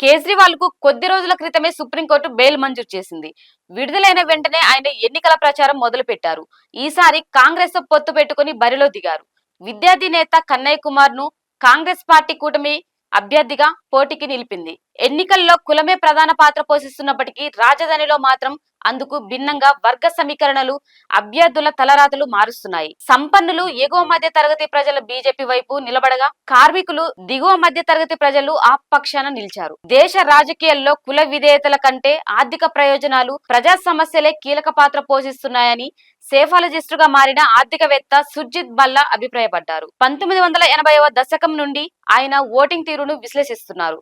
కేజ్రీవాల్కు కొద్ది రోజుల క్రితమే సుప్రీంకోర్టు బెయిల్ మంజూరు చేసింది. విడుదలైన వెంటనే ఆయన ఎన్నికల ప్రచారం మొదలు పెట్టారు ఈసారి కాంగ్రెస్ పొత్తు పెట్టుకుని బరిలో దిగారు. విద్యార్థి నేత కన్నయ్య కుమార్ను కాంగ్రెస్ పార్టీ కూటమి అభ్యర్థిగా పోటీకి నిలిపింది. ఎన్నికల్లో కులమే ప్రధాన పాత్ర పోషిస్తున్నప్పటికీ రాజధానిలో మాత్రం అందుకు భిన్నంగా వర్గ సమీకరణలు అభ్యర్థుల తలరాతలు మారుస్తున్నాయి. సంపన్నులు ఎగువ మధ్య తరగతి ప్రజల బీజేపీ వైపు నిలబడగా కార్మికులు దిగువ మధ్య తరగతి ప్రజలు ఆ పక్షాన నిలిచారు. దేశ రాజకీయాల్లో కుల విధేయతల కంటే ఆర్థిక ప్రయోజనాలు ప్రజా సమస్యలే కీలక పాత్ర పోషిస్తున్నాయని సేఫాలజిస్టుగా మారిన ఆర్థికవేత్త సుర్జిత్ బల్లా అభిప్రాయపడ్డారు. పంతొమ్మిది వందల ఎనభైవ దశకం నుండి ఆయన ఓటింగ్ తీరును విశ్లేషిస్తున్నారు.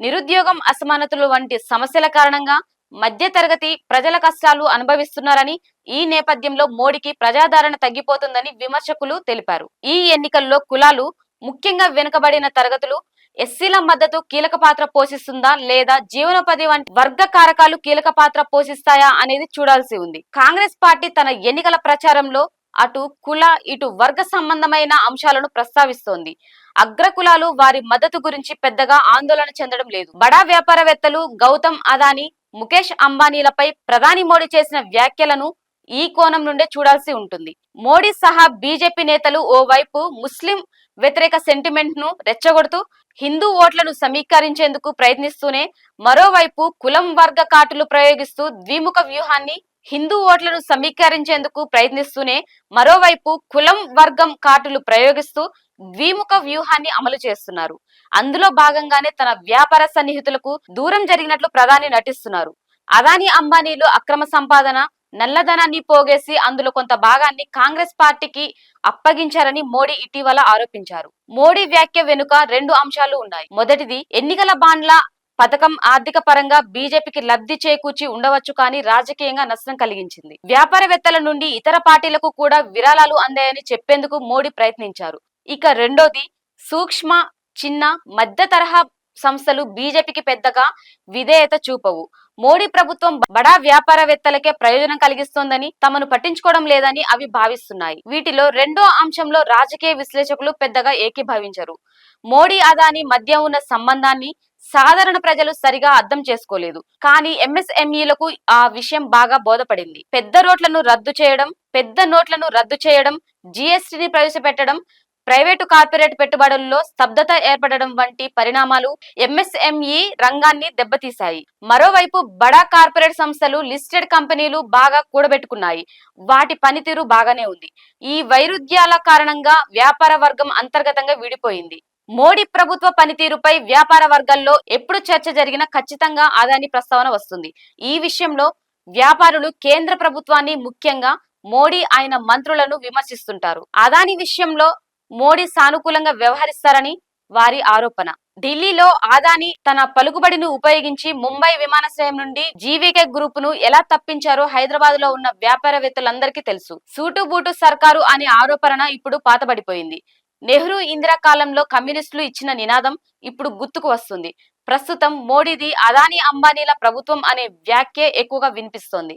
నిరుద్యోగం అసమానతలు వంటి సమస్యల కారణంగా మధ్య తరగతి ప్రజల కష్టాలు అనుభవిస్తున్నారని ఈ నేపథ్యంలో మోడీకి ప్రజాదరణ తగ్గిపోతుందని విమర్శకులు తెలిపారు. ఈ ఎన్నికల్లో కులాలు ముఖ్యంగా వెనుకబడిన తరగతులు ఎస్సీల మద్దతు కీలక పాత్ర పోషిస్తుందా లేదా జీవనోపాధి వంటి వర్గ కారకాలు కీలక పాత్ర పోషిస్తాయా అనేది చూడాల్సి ఉంది. కాంగ్రెస్ పార్టీ తన ఎన్నికల ప్రచారంలో అటు కుల ఇటు వర్గ సంబంధమైన అంశాలను ప్రస్తావిస్తోంది. అగ్రకులాలు వారి మద్దతు గురించి పెద్దగా ఆందోళన చెందడం లేదు. బడా వ్యాపారవేత్తలు గౌతమ్ అదానీ ముఖేష్ అంబానీలపై ప్రధాని మోడీ చేసిన వ్యాఖ్యలను ఈ కోణం నుండే చూడాల్సి ఉంటుంది. మోడీ సహా బీజేపీ నేతలు ఓవైపు ముస్లిం వ్యతిరేక సెంటిమెంట్ను రెచ్చగొడుతూ హిందూ ఓట్లను సమీకరించేందుకు ప్రయత్నిస్తూనే మరోవైపు కులం వర్గ కాటులు ప్రయోగిస్తూ ద్విముఖ వ్యూహాన్ని హిందూ ఓట్లను సమీకరించేందుకు ప్రయత్నిస్తూనే మరోవైపు కులం వర్గం కార్డులు ప్రయోగిస్తూ ద్విముఖ వ్యూహాన్ని అమలు చేస్తున్నారు. అందులో భాగంగానే తన వ్యాపార సన్నిహితులకు దూరం జరిగినట్లు ప్రధాని నటిస్తున్నారు. అదానీ అంబానీలు అక్రమ సంపాదన నల్లధనాన్ని పోగేసి అందులో కొంత భాగాన్ని కాంగ్రెస్ పార్టీకి అప్పగించారని మోడీ ఇటీవల ఆరోపించారు. మోడీ వ్యాఖ్య వెనుక రెండు అంశాలు ఉన్నాయి. మొదటిది ఎన్నికల బాండ్ల పథకం ఆర్థిక పరంగా బీజేపీకి లబ్ధి చేకూర్చి ఉండవచ్చు కానీ రాజకీయంగా నష్టం కలిగించింది. వ్యాపారవేత్తల నుండి ఇతర పార్టీలకు కూడా విరాళాలు అందాయని చెప్పేందుకు మోడీ ప్రయత్నించారు. ఇక రెండోది సూక్ష్మ చిన్న మధ్య తరహా సంస్థలు బీజేపీకి పెద్దగా విధేయత చూపవు. మోడీ ప్రభుత్వం బడా వ్యాపారవేత్తలకే ప్రయోజనం కలిగిస్తోందని తమను పట్టించుకోవడం లేదని అవి భావిస్తున్నాయి. వీటిలో రెండో అంశంలో రాజకీయ విశ్లేషకులు పెద్దగా ఏకీభవించరు. మోడీ అదాని మధ్య ఉన్న సంబంధాన్ని సాధారణ ప్రజలు సరిగా అర్థం చేసుకోలేదు. కానీ ఎంఎస్ఎంఈలకు ఆ విషయం బాగా బోధపడింది. పెద్ద నోట్లను రద్దు చేయడం పెద్ద నోట్లను రద్దు చేయడం జిఎస్టిని ప్రవేశపెట్టడం ప్రైవేటు కార్పొరేట్ పెట్టుబడుల్లో స్తబ్దత ఏర్పడడం వంటి పరిణామాలు ఎంఎస్ఎంఈ రంగాన్ని దెబ్బతీశాయి. మరోవైపు బడా కార్పొరేట్ సంస్థలు లిస్టెడ్ కంపెనీలు బాగా కూడబెట్టుకున్నాయి. వాటి పనితీరు బాగానే ఉంది. ఈ వైరుధ్యాల కారణంగా వ్యాపార వర్గం అంతర్గతంగా విడిపోయింది. మోడీ ప్రభుత్వ పనితీరుపై వ్యాపార వర్గాల్లో ఎప్పుడు చర్చ జరిగినా ఖచ్చితంగా అదాని ప్రస్తావన వస్తుంది. ఈ విషయంలో వ్యాపారులు కేంద్ర ప్రభుత్వాన్ని ముఖ్యంగా మోడీ ఆయన మంత్రులను విమర్శిస్తుంటారు. అదాని విషయంలో మోడీ సానుకూలంగా వ్యవహరిస్తారని వారి ఆరోపణ. ఢిల్లీలో ఆదాని తన పలుకుబడిని ఉపయోగించి ముంబై విమానాశ్రయం నుండి జీవీకే గ్రూప్ను ఎలా తప్పించారో హైదరాబాద్లో ఉన్న వ్యాపారవేత్తలందరికీ తెలుసు. సూటు బూటు సర్కారు అనే ఆరోపణ ఇప్పుడు పాతబడిపోయింది. నెహ్రూ ఇందిరా కాలంలో కమ్యూనిస్టులు ఇచ్చిన నినాదం ఇప్పుడు గుర్తుకు వస్తుంది. ప్రస్తుతం మోడీది అదానీ అంబానీల ప్రభుత్వం అనే వ్యాఖ్య ఎక్కువగా వినిపిస్తోంది.